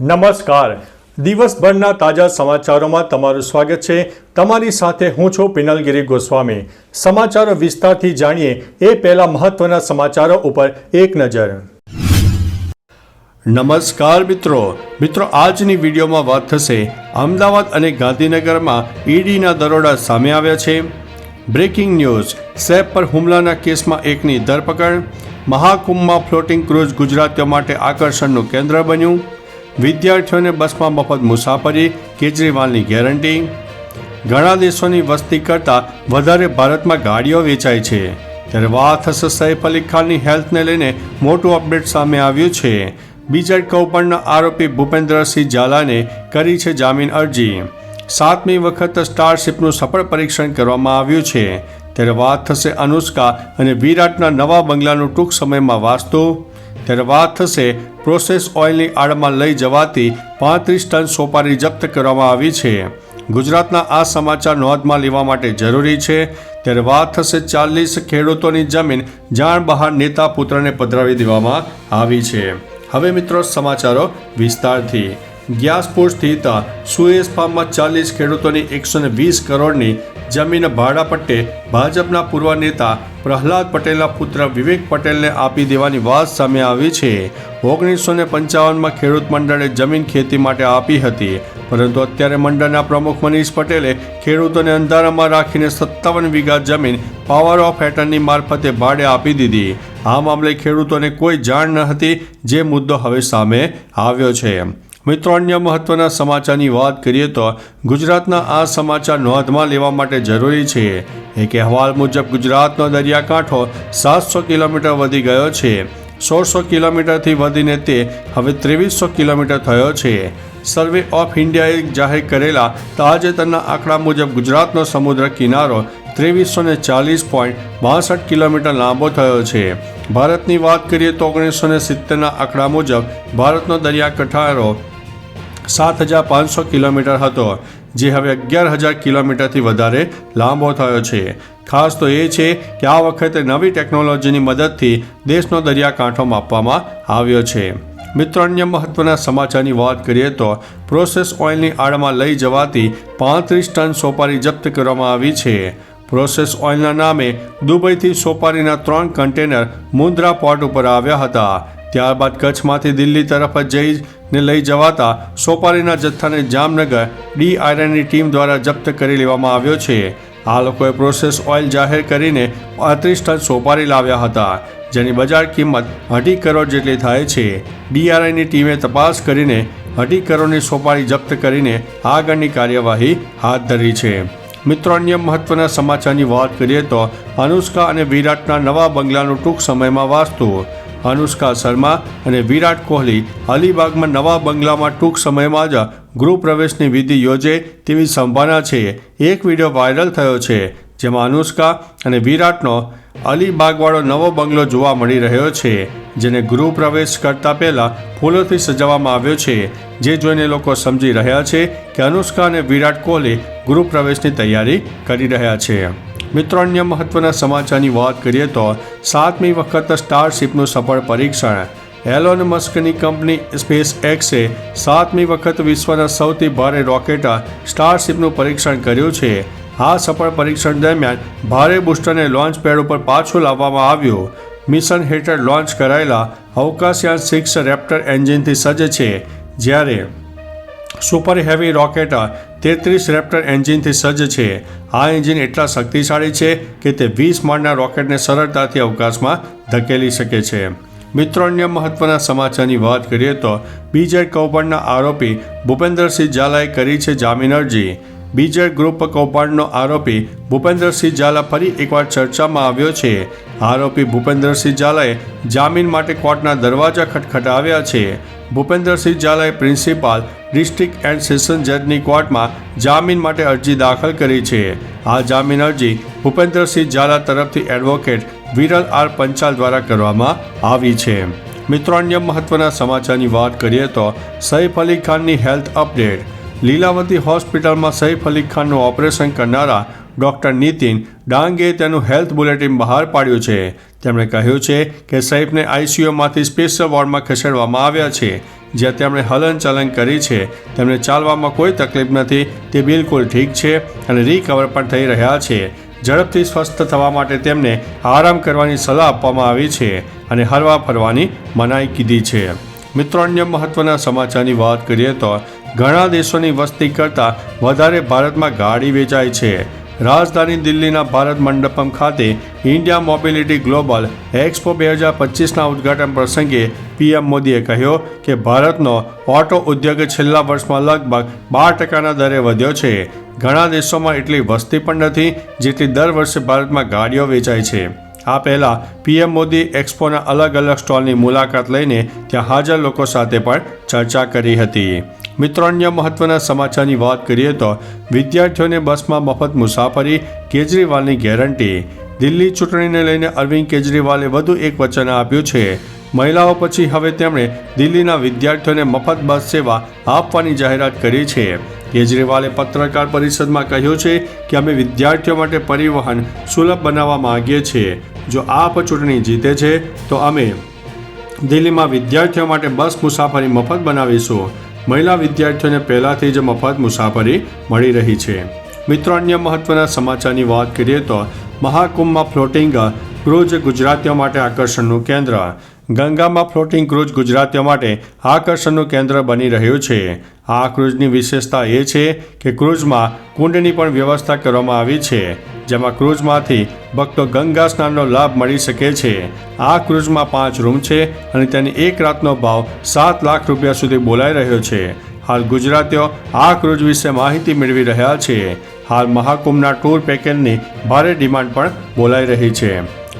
નમસ્કાર. દિવસભરના તાજા સમાચારોમાં તમારું સ્વાગત છે. તમારી સાથે હું છું પિનલગીરી ગોસ્વામી. સમાચારો વિસ્તારથી જાણીએ એ પહેલા મહત્વના સમાચારો ઉપર એક નજર. નમસ્કાર મિત્રો. મિત્રો, આજની વિડીયોમાં વાત થશે અમદાવાદ અને ગાંધીનગરમાં ઈડીના દરોડા સામે આવ્યા છે. Breaking news. સેપ પર હુમલાના કેસમાં એકની ધરપકડ. મહાકુંભમાં ફ્લોટિંગ ક્રૂઝ ગુજરાતીઓ માટે આકર્ષણનું કેન્દ્ર બન્યું. વિદ્યાર્થીઓને બસમાં મફત મુસાફરી, કેજરીવાલની ગેરંટી. ઘણા દેશોની વસ્તી કરતાં વધારે ભારતમાં ગાડીઓ વેચાય છે. ત્યારે વાત થશે સૈફ અલી ખાનની હેલ્થને લઈને મોટું અપડેટ સામે આવ્યું છે. બીજા કૌભાંડના આરોપી ભૂપેન્દ્રસિંહ ઝાલાને કરી છે જામીન અરજી. સાતમી વખત સ્ટારશિપનું સફળ પરીક્ષણ કરવામાં આવ્યું છે. ત્યારે વાત થશે અનુષ્કા અને વિરાટના નવા બંગલાનું ટૂંક સમયમાં વાસ્તુ. ત્યારે વાત થશે પ્રોસેસ ઓઇલની આડમાં લઈ જવાતી પાંત્રીસ ટન સોપારી જપ્ત કરવામાં આવી છે. ગુજરાતના આ સમાચાર નોંધમાં લેવા માટે જરૂરી છે. ત્યારે વાત થશે ચાલીસ ખેડૂતોની જમીન જાણ બહાર નેતા પુત્રને પધરાવી દેવામાં આવી છે. હવે મિત્રો સમાચારો વિસ્તારથી. ગ્યાસપુર સ્થિત સુએસ ફાર્મમાં ચાલીસ ખેડૂતોની એકસો વીસ કરોડની જમીન ભાડાપટ્ટે ભાજપના પૂર્વ નેતા પ્રહલાદ પટેલના પુત્ર વિવેક પટેલને આપી દેવાની વાત સામે આવી છે. ઓગણીસો ને પંચાવનમાં ખેડૂત મંડળે જમીન ખેતી માટે આપી હતી, પરંતુ અત્યારે મંડળના પ્રમુખ મનીષ પટેલે ખેડૂતોને અંધારામાં રાખીને સત્તાવન વીઘા જમીન પાવર ઓફ એટર્ની મારફતે ભાડે આપી દીધી. આ મામલે ખેડૂતોને કોઈ જાણ ન હતી, જે મુદ્દો હવે સામે આવ્યો છે. મિત્રો, અન્ય મહત્વના સમાચારની વાત કરીએ તો ગુજરાતના આ સમાચાર નોંધમાં લેવા માટે જરૂરી છે. એક અહેવાલ મુજબ, ગુજરાતનો દરિયાકાંઠો સાતસો કિલોમીટર વધી ગયો છે. સોળસો કિલોમીટરથી વધીને તે હવે ત્રેવીસો કિલોમીટર થયો છે. સર્વે ઓફ ઇન્ડિયાએ જાહેર કરેલા તાજેતરના આંકડા મુજબ ગુજરાતનો સમુદ્ર કિનારો ત્રેવીસો ને ચાલીસ પોઈન્ટ બાસઠ કિલોમીટર લાંબો થયો છે. ભારતની વાત કરીએ તો ઓગણીસો ને સિત્તેરના આંકડા મુજબ ભારતનો દરિયા કઠારો સાત હજાર પાંચસો કિલોમીટર હતો, જે હવે અગિયાર હજાર કિલોમીટરથી વધારે લાંબો થયો છે. ખાસ તો એ છે કે આ વખતે નવી ટેકનોલોજીની મદદથી દેશનો દરિયાકાંઠો માપવામાં આવ્યો છે. મિત્રો, અન્ય મહત્વના સમાચારની વાત કરીએ તો પ્રોસેસ ઓઇલની આડમાં લઈ જવાથી પાંત્રીસ ટન સોપારી જપ્ત કરવામાં આવી છે. પ્રોસેસ ઓઇલના નામે દુબઈથી સોપારીના ત્રણ કન્ટેનર મુન્દ્રા પોર્ટ ઉપર આવ્યા હતા. ત્યારબાદ કચ્છમાંથી દિલ્હી તરફ જઈને લઈ જવાતા સોપારીના જથ્થાને જામનગર ડી આયરનની ટીમ દ્વારા જપ્ત કરી લેવામાં આવ્યો છે. આ લોકોએ પ્રોસેસ ઓઇલ જાહેર કરીને પાંત્રીસ ટન સોપારી લાવ્યા હતા, જેની બજાર કિંમત અઢી કરોડ જેટલી થાય છે. ડીઆરઆઈની ટીમે તપાસ કરીને અઢી કરોડની સોપારી જપ્ત કરીને આગળની કાર્યવાહી હાથ ધરી છે. મિત્રો, અન્ય મહત્વના સમાચારની વાત કરીએ તો અનુષ્કા અને વિરાટના નવા બંગલાનું ટૂંક સમયમાં વાસ્તુ. અનુષ્કા શર્મા અને વિરાટ કોહલી અલીબાગમાં નવા બંગલામાં ટૂંક સમયમાં જ ગૃહ પ્રવેશની વિધિ યોજે તેવી સંભાવના છે. એક વીડિયો વાયરલ થયો છે. જેમાં અનુષ્કા અને વિરાટનો અલીબાગવાળો નવો બંગલો જોવા મળી રહ્યો છે, જેને ગૃહ પ્રવેશ કરતા પહેલા ફૂલોથી સજાવવામાં આવ્યો છે. જે જોઈને લોકો સમજી રહ્યા છે કે અનુષ્કા અને વિરાટ કોહલી ગૃહ પ્રવેશની તૈયારી કરી રહ્યા છે. મિત્રો, અન્ય મહત્વના સમાચારની વાત કરીએ તો સાતમી વખત સ્ટારશિપનું સફળ પરીક્ષણ. એલોન મસ્કની કંપની સ્પેસ એક્સે સાતમી વખત વિશ્વના સૌથી ભારે રોકેટ સ્ટારશિપનું પરીક્ષણ કર્યું છે. આ સફળ પરીક્ષણ દરમિયાન ભારે બુસ્ટરને લોન્ચ પેડ ઉપર પાછું લાવવામાં આવ્યું. મિશન હેઠળ લોન્ચ કરાયેલા અવકાશયાન સિક્સ રેપ્ટર એન્જિનથી સજ્જ છે. જ્યારે સુપર હેવી રોકેટ તેત્રીસ રેપ્ટર એન્જિનથી સજ્જ છે. આ એન્જિન એટલા શક્તિશાળી છે કે તે વીસ માળના રોકેટને સરળતાથી અવકાશમાં ધકેલી શકે છે. મિત્રો, અન્ય મહત્વના સમાચારની વાત કરીએ તો બીજે કૌભાંડના આરોપી ભૂપેન્દ્રસિંહ ઝાલાએ કરી છે જામીન અરજી. બીજે ગ્રુપ કૌભાંડનો આરોપી ભૂપેન્દ્રસિંહ ઝાલા ફરી એકવાર ચર્ચામાં આવ્યો છે. આરોપી ભૂપેન્દ્રસિંહ ઝાલાએ જામીન માટે કોર્ટના દરવાજા ખટખટાવ્યા છે. ભૂપેન્દ્રસિંહ ઝાલાએ પ્રિન્સિપાલ, ડિસ્ટ્રિક્ટ એન્ડ સેશન જજની કોર્ટમાં જામીન માટે અરજી દાખલ કરી છે. આ જામીન અરજી ભૂપેન્દ્રસિંહ ઝાલા તરફથી એડવોકેટ વિરલ આર પંચાલ દ્વારા કરવામાં આવી છે. મિત્રો, અન્ય મહત્વના સમાચારની વાત કરીએ તો સૈફ અલી ખાનની હેલ્થ અપડેટ. લીલાવતી હોસ્પિટલમાં સૈફ અલી ખાનનું ઓપરેશન કરનારા ડૉક્ટર નીતિન ડાંગે તેનું હેલ્થ બુલેટિન બહાર પાડ્યું છે. તેમણે કહ્યું છે કે સૈફને આઈસીયુમાંથી સ્પેશિયલ વોર્ડમાં ખસેડવામાં આવ્યા છે. જ્યાં તેમણે હલનચલન કરી છે. તેમને ચાલવામાં કોઈ તકલીફ નથી. તે બિલકુલ ઠીક છે અને રિકવર પણ થઈ રહ્યા છે. ઝડપથી સ્વસ્થ થવા માટે તેમને આરામ કરવાની સલાહ આપવામાં આવી છે અને હરવા ફરવાની મનાઈ કીધી છે. મિત્રો, અન્ય મહત્વના સમાચારની વાત કરીએ તો ઘણા દેશોની વસ્તી કરતાં વધારે ભારતમાં ગાડી વેચાય છે. રાજધાની દિલ્હીના ભારત મંડપમ ખાતે ઇન્ડિયા મોબિલિટી ગ્લોબલ એક્સપો બે હજાર પચીસના ઉદ્ઘાટન પ્રસંગે પીએમ મોદીએ કહ્યું કે ભારતનો ઓટો ઉદ્યોગ છેલ્લા વર્ષમાં લગભગ બાર ટકાના દરે વધ્યો છે. ઘણા દેશોમાં એટલી વસ્તી પણ નથી જેટલી દર વર્ષે ભારતમાં ગાડીઓ વેચાય છે. આ પહેલાં પીએમ મોદી એક્સપોના અલગ અલગ સ્ટોલની મુલાકાત લઈને ત્યાં હાજર લોકો સાથે પણ ચર્ચા કરી હતી. મિત્રો, અન્ય મહત્વના સમાચારની વાત કરીએ તો વિદ્યાર્થીઓને બસમાં મફત મુસાફરી, કેજરીવાલની ગેરંટી. દિલ્હી ચૂંટણીને લઈને અરવિંદ કેજરીવાલે વધુ એક વચન આપ્યું છે. મહિલાઓ પછી હવે તેમણે દિલ્હીના વિદ્યાર્થીઓને મફત બસ સેવા આપવાની જાહેરાત કરી છે. કેજરીવાલે પત્રકાર પરિષદમાં કહ્યું છે કે અમે વિદ્યાર્થીઓ માટે પરિવહન સુલભ બનાવવા માંગીએ છીએ. જો આપ ચૂંટણી જીતે છે, તો અમે દિલ્હીમાં વિદ્યાર્થીઓ માટે બસ મુસાફરી મફત બનાવીશું. મહિલા વિદ્યાર્થીઓને પહેલાંથી જ મફત મુસાફરી મળી રહી છે. મિત્રો, અન્ય મહત્વના સમાચારની વાત કરીએ તો મહાકુંભમાં ફ્લોટિંગ ક્રૂઝ ગુજરાતીઓ માટે આકર્ષણનું કેન્દ્ર. ગંગામાં ફ્લોટિંગ ક્રૂઝ ગુજરાતીઓ માટે આકર્ષણનું કેન્દ્ર બની રહ્યું છે. આ ક્રૂઝની વિશેષતા એ છે કે ક્રૂઝમાં કુંડની પણ વ્યવસ્થા કરવામાં આવી છે. જેમાં ક્રૂઝમાંથી ભક્તો ગંગા સ્નાનનો લાભ મળી શકે છે. આ ક્રૂઝમાં પાંચ રૂમ છે અને તેની એક રાતનો ભાવ સાત લાખ રૂપિયા સુધી બોલાઈ રહ્યો છે. હાલ ગુજરાતીઓ આ ક્રૂઝ વિશે માહિતી મેળવી રહ્યા છે. હાલ મહાકુંભના ટૂર પેકેજની ભારે ડિમાન્ડ પણ બોલાઈ રહી છે.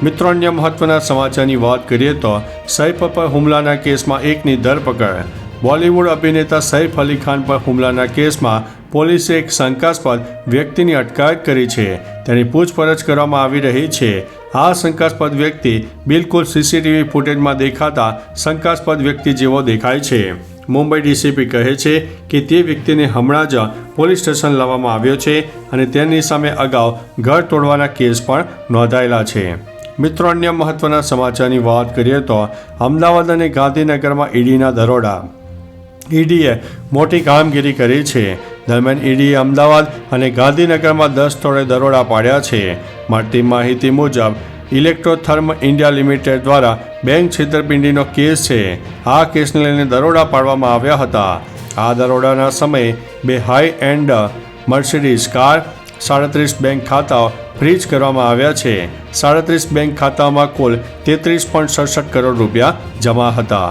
મિત્રો, અન્ય મહત્વના સમાચારની વાત કરીએ તો સૈફ પર હુમલાના કેસમાં એકની ધરપકડ. બોલિવૂડ અભિનેતા સૈફ અલી ખાન પર હુમલાના કેસમાં પોલીસે એક શંકાસ્પદ વ્યક્તિની અટકાયત કરી છે. તેની પૂછપરછ કરવામાં આવી રહી છે. આ શંકાસ્પદ વ્યક્તિ બિલકુલ સીસીટીવી ફૂટેજમાં દેખાતા શંકાસ્પદ વ્યક્તિ જેવો દેખાય છે. મુંબઈ ડીસીપી કહે છે કે તે વ્યક્તિને હમણાં જ પોલીસ સ્ટેશન લાવવામાં આવ્યો છે અને તેની સામે અગાઉ ઘર તોડવાના કેસ પણ નોંધાયેલા છે. મિત્રો, અન્ય મહત્વના સમાચારની વાત કરીએ તો અમદાવાદ અને ગાંધીનગરમાં ઈડીના દરોડા. ઈડીએ મોટી કામગીરી કરી છે. દરમિયાન ઈડીએ અમદાવાદ અને ગાંધીનગરમાં દસ સ્થળે દરોડા પાડ્યા છે. મળતી માહિતી મુજબ, ઇલેક્ટ્રોથર્મ ઇન્ડિયા લિમિટેડ દ્વારા બેંક છેતરપિંડીનો કેસ છે. આ કેસને લઈને દરોડા પાડવામાં આવ્યા હતા. આ દરોડાના સમયે બે હાઈ એન્ડ મર્સિડીઝ કાર સાડત્રીસ બેંક ખાતાઓ ફ્રીજ કરવામાં આવ્યા છે. સાડત્રીસ બેંક ખાતામાં કુલ તેત્રીસ પોઈન્ટ સડસઠ કરોડ રૂપિયા જમા હતા.